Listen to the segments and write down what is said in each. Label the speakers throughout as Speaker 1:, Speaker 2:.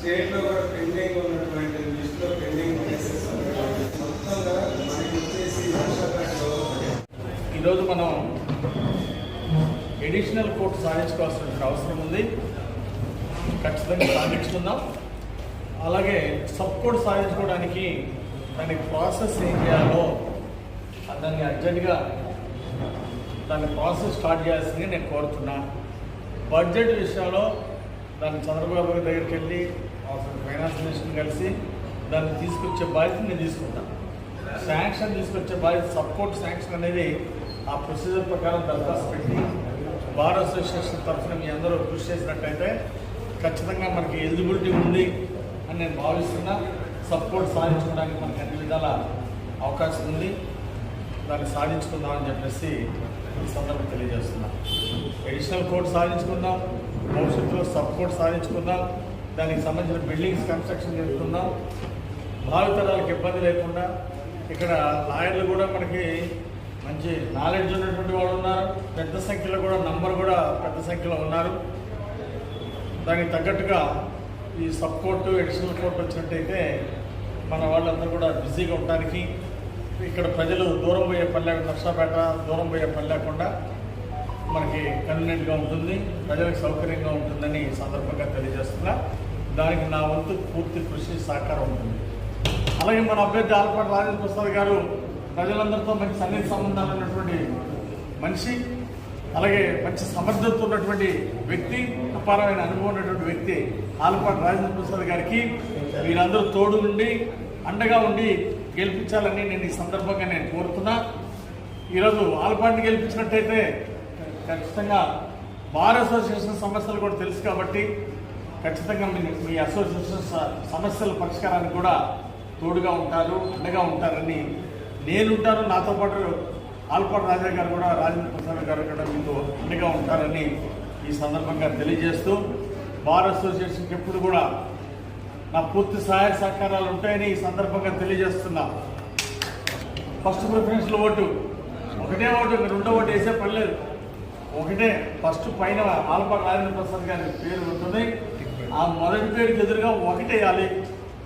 Speaker 1: స్టేట్లో కూడా పెండింగ్ ఉన్నటువంటి లిస్ట్లో పెండింగ్ మొత్తంగా మనకి వచ్చేసి
Speaker 2: ఈరోజు మనం ఎడిషనల్ కోర్టు సాధించుకోవాల్సిన అవసరం ఉంది. ఖచ్చితంగా సాధించుకుందాం. అలాగే సబ్ కోర్టు సాధించుకోవడానికి దానికి ప్రాసెస్ ఏం చేయాలో దాన్ని అర్జెంటుగా దాని ప్రాసెస్ స్టార్ట్ చేయాల్సింది నేను కోరుతున్నా. బడ్జెట్ విషయంలో దాన్ని చంద్రబాబు దగ్గరికి వెళ్ళి అసలు ఫైనాన్స్ మినిస్టర్ని కలిసి దాన్ని తీసుకొచ్చే బాధ్యత నేను తీసుకుంటాను. శాంక్షన్ తీసుకొచ్చే బాధ్యత సపోర్ట్ శాంక్షన్ అనేది ఆ ప్రొసీజర్ ప్రకారం దరఖాస్తు పెట్టి బార్ అసోసియేషన్ తరఫున మీ అందరూ కృషి చేసినట్టయితే ఖచ్చితంగా మనకి ఎలిజిబిలిటీ ఉంది అని నేను భావిస్తున్నా. సపోర్ట్ సాధించుకోవడానికి మనకి అన్ని విధాల అవకాశం ఉంది. దాన్ని సాధించుకుందామని చెప్పేసి ఈ సందర్భం తెలియజేస్తున్నా. ఎడిషనల్ కోర్ట్ సాధించుకుందాం. భవిష్యత్తులో సపోర్ట్ సాధించుకుందాం. దానికి సంబంధించిన బిల్డింగ్స్ కన్స్ట్రక్షన్ చేస్తున్నాం. భావితరాలకు ఇబ్బంది లేకుండా ఇక్కడ లాయర్లు కూడా మనకి మంచి నాలెడ్జ్ ఉన్నటువంటి వాళ్ళు ఉన్నారు. పెద్ద సంఖ్యలో కూడా నంబర్ కూడా పెద్ద సంఖ్యలో ఉన్నారు. దానికి తగ్గట్టుగా ఈ సబ్ కోర్టు ఎడిషనల్ కోర్టు వచ్చినట్టయితే మన వాళ్ళందరూ కూడా బిజీగా ఉండడానికి ఇక్కడ ప్రజలు దూరం పోయే పని నర్సాపేట దూరం పోయే పని లేకుండా మనకి కన్వీనియంట్గా ఉంటుంది. ప్రజలకు సౌకర్యంగా ఉంటుందని ఈ సందర్భంగా తెలియజేస్తున్నా. దానికి నా వంతు పూర్తి కృషి సహకారం ఉంటుంది. అలాగే మన అభ్యర్థి ఆలపాటి రాజేంద్ర ప్రసాద్ గారు ప్రజలందరితో మంచి సన్నిహిత సంబంధాలు ఉన్నటువంటి మనిషి అలాగే మంచి సమర్థత ఉన్నటువంటి వ్యక్తి అపారమైన అనుభవం ఉన్నటువంటి వ్యక్తి ఆలపాటి రాజేంద్ర ప్రసాద్ గారికి మీరందరూ తోడు నుండి అండగా ఉండి గెలిపించాలని నేను ఈ సందర్భంగా నేను కోరుతున్నా. ఈరోజు ఆలపాటిని గెలిపించినట్టయితే ఖచ్చితంగా బార్ అసోసియేషన్ సమస్యలు కూడా తెలుసు కాబట్టి ఖచ్చితంగా మీ మీ అసోసియేషన్ స- సమస్యల పరిష్కారానికి కూడా తోడుగా ఉంటారు అండగా ఉంటారని నేనుంటాను. నాతో పాటు ఆల్పాటి రాజా గారు కూడా రాజేంద్ర ప్రసాద్ గారు కూడా మీకు అండగా ఉంటారని ఈ సందర్భంగా తెలియజేస్తూ బార్ అసోసియేషన్కి ఎప్పుడు కూడా నా పూర్తి సహాయ సహకారాలు ఉంటాయని ఈ సందర్భంగా తెలియజేస్తున్నా. ఫస్ట్ ప్రిఫరెన్స్లో ఓటు. ఒకటే ఓటు ఇంకా రెండో ఓటు వేసే పని లేదు. ఒకటే ఫస్ట్ పైన ఆలపాటి రాజేంద్ర ప్రసాద్ గారి పేరు ఉంటుంది ఆ మొదటి పేరుకి ఎదురుగా ఒకటి వేయాలి.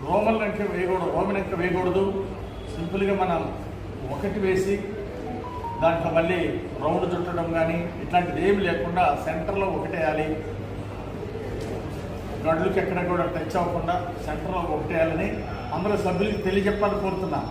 Speaker 2: రోమన్ అంక వేయకూడదు రోమన్ అంక వేయకూడదు. సింపుల్గా మనం ఒకటి వేసి దాంట్లో మళ్ళీ రౌండ్ చుట్టడం కానీ ఇట్లాంటిది ఏమి లేకుండా సెంటర్లో ఒకటేయాలి గడులకు ఎక్కడ కూడా టచ్ అవ్వకుండా సెంటర్లో ఒకటేయాలని అందరూ సభ్యులకి తెలియజెప్పాలని కోరుతున్నాను.